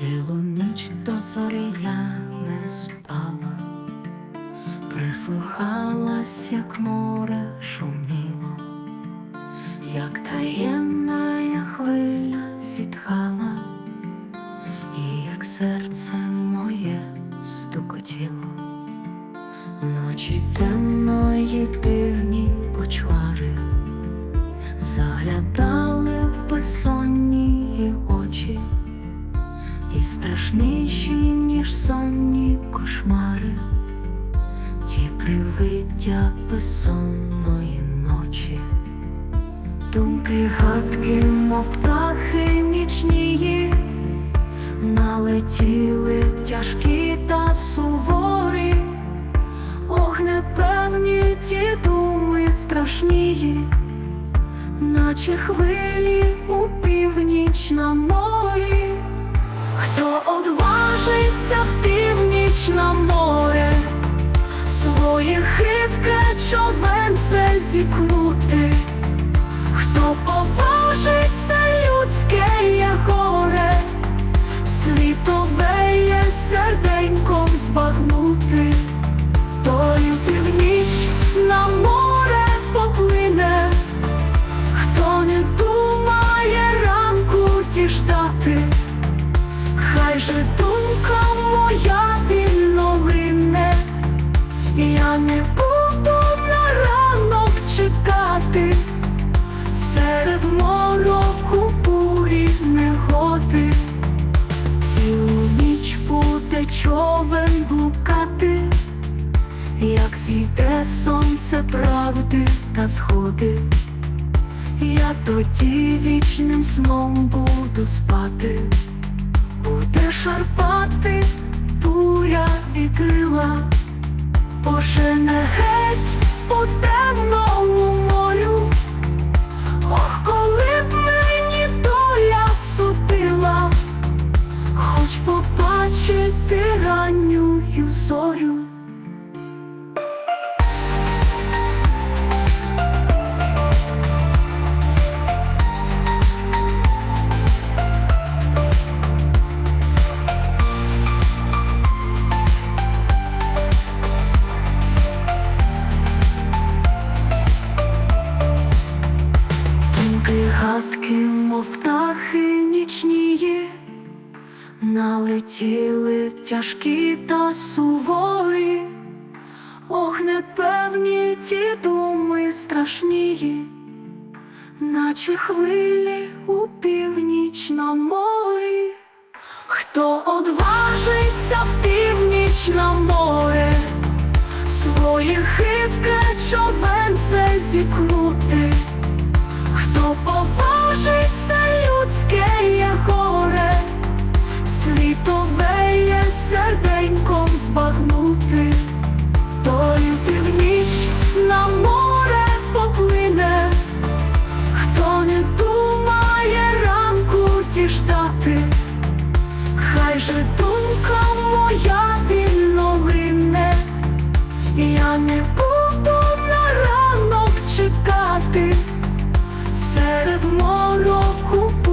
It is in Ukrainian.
Цілу ніч до зорі я не спала, прислухалась, як море шуміло, як таємна я хвиля зітхала, і як серце моє стукотіло, ночі темної дивні почвари, заглядали в безсонні очі страшніші, ніж сонні кошмари, ті привиття безсонної ночі, думки гадки, мов птахи нічнії, налетіли тяжкі та суворі, ох, непевні ті думи страшнії, наче хвилі у північному морі. Хто одважиться в північне море, своє хитке човенце зікнути, хто поважиться Думка моя вільно лине, я не буду на ранок чекати, серед мороку бурі негоди, цілу ніч буде човен блукати, як зійде сонце правди та згоди, я тоді вічним сном буду спати. Буде шарпати буря вітрила, пошене геть по темному морю. Ох, коли б мені доля судила, хоч побачити ранню зорю. Думки мов птахи нічнії, налетіли тяжкі та суворі, ох, непевні ті думи страшнії, наче хвилі у північному морі. Хто одважиться в північне море, своє хитке човенце поважиться людське є горе, світове є серденьком збагнути, той північ на море поплине, хто не думає ранку діждати, хай же думка моя вільно лине, я не буду на ранок чекати серед мороку.